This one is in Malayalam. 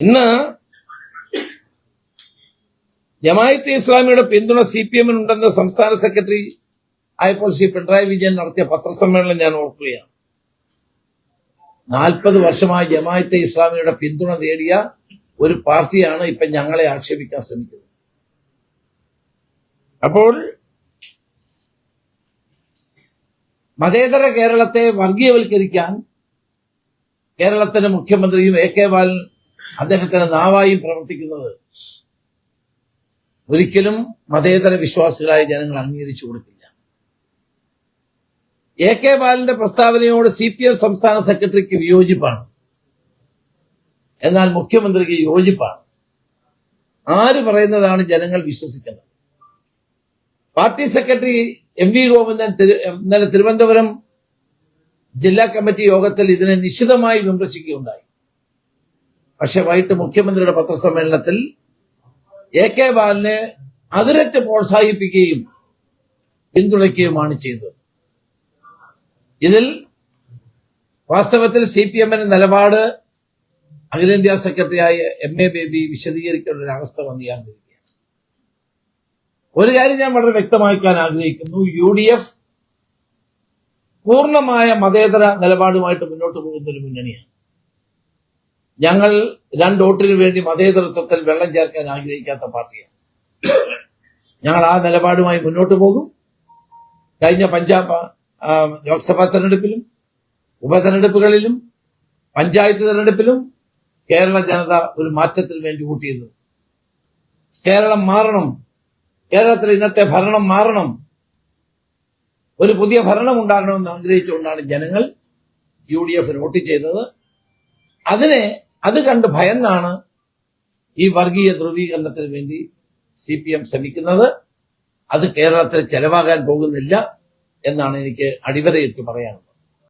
ഇന്ന് ജമായത്തെ ഇസ്ലാമിയുടെ പിന്തുണ സി പി എമ്മിനുണ്ടെന്ന് സംസ്ഥാന സെക്രട്ടറി ആയപ്പോൾ ശ്രീ പിണറായി വിജയൻ നടത്തിയ പത്രസമ്മേളനം ഞാൻ ഓർക്കുകയാണ്. നാൽപ്പത് വർഷമായി ജമായത്തെ ഇസ്ലാമിയുടെ പിന്തുണ നേടിയ ഒരു പാർട്ടിയാണ് ഇപ്പൊ ഞങ്ങളെ ആക്ഷേപിക്കാൻ ശ്രമിക്കുന്നത്. അപ്പോൾ മതേതര കേരളത്തെ വർഗീയവൽക്കരിക്കാൻ കേരളത്തിന്റെ മുഖ്യമന്ത്രിയും എ കെ ബാലൻ അദ്ദേഹത്തിന്റെ നാവായും പ്രവർത്തിക്കുന്നത് ഒരിക്കലും മതേതര വിശ്വാസികളായ ജനങ്ങൾ അംഗീകരിച്ചു കൊടുക്കില്ല. എ കെ ബാലന്റെ പ്രസ്താവനയോട് സി പി എം സംസ്ഥാന സെക്രട്ടറിക്ക് വിയോജിപ്പാണ്. എന്നാൽ മുഖ്യമന്ത്രിക്ക് യോജിപ്പാണ്. ആര് പറയുന്നതാണ് ജനങ്ങൾ വിശ്വസിക്കുന്നത് party secretary M V Govindan ഇന്നലെ തിരുവനന്തപുരം ജില്ലാ കമ്മിറ്റി യോഗത്തിൽ ഇതിനെ നിശിതമായി വിമർശിക്കുകയുണ്ടായി. പക്ഷെ വൈകിട്ട് മുഖ്യമന്ത്രിയുടെ പത്രസമ്മേളനത്തിൽ എ കെ ബാലനെ അതിരറ്റ് പ്രോത്സാഹിപ്പിക്കുകയും പിന്തുണയ്ക്കുകയുമാണ് ചെയ്തത്. ഇതിൽ വാസ്തവത്തിൽ സി പി എമ്മിന്റെ നിലപാട് അഖിലേന്ത്യാ സെക്രട്ടറിയായ എം എ ബേബി വിശദീകരിക്കേണ്ട ഒരു അവസ്ഥ വന്നിരിക്കുകയാണ് ഒരു കാര്യം ഞാൻ വളരെ വ്യക്തമാക്കാൻ ആഗ്രഹിക്കുന്നു. യു ഡി എഫ് പൂർണമായ മതേതര നിലപാടുമായിട്ട് മുന്നോട്ട് പോകുന്ന ഒരു മുന്നണിയാണ്. ഞങ്ങൾ രണ്ട് വോട്ടിന് വേണ്ടി മതേതരത്വത്തിൽ വെള്ളം ചേർക്കാൻ ആഗ്രഹിക്കാത്ത പാർട്ടിയാണ്. ഞങ്ങൾ ആ നിലപാടുമായി മുന്നോട്ട് പോകും. കഴിഞ്ഞ പഞ്ചാബ് ലോക്സഭാ തെരഞ്ഞെടുപ്പിലും ഉപതെരഞ്ഞെടുപ്പുകളിലും പഞ്ചായത്ത് തെരഞ്ഞെടുപ്പിലും കേരള ജനത ഒരു മാറ്റത്തിന് വേണ്ടി കൂട്ടിയത് കേരളം മാറണം. കേരളത്തിൽ ഇന്നത്തെ ഭരണം മാറണം. ഒരു പുതിയ ഭരണം ഉണ്ടാകണമെന്ന് ആഗ്രഹിച്ചുകൊണ്ടാണ് ജനങ്ങൾ യു ഡി എഫിന് വോട്ട് ചെയ്തത്. അതിനെ അത് കണ്ട് ഭയന്നാണ് ഈ വർഗീയ ധ്രുവീകരണത്തിന് വേണ്ടി സി പി എം ശ്രമിക്കുന്നത്. അത് കേരളത്തിൽ ചെലവാകാൻ പോകുന്നില്ല എന്നാണ് എനിക്ക് അടിവരയിട്ട് പറയാനുള്ളത്.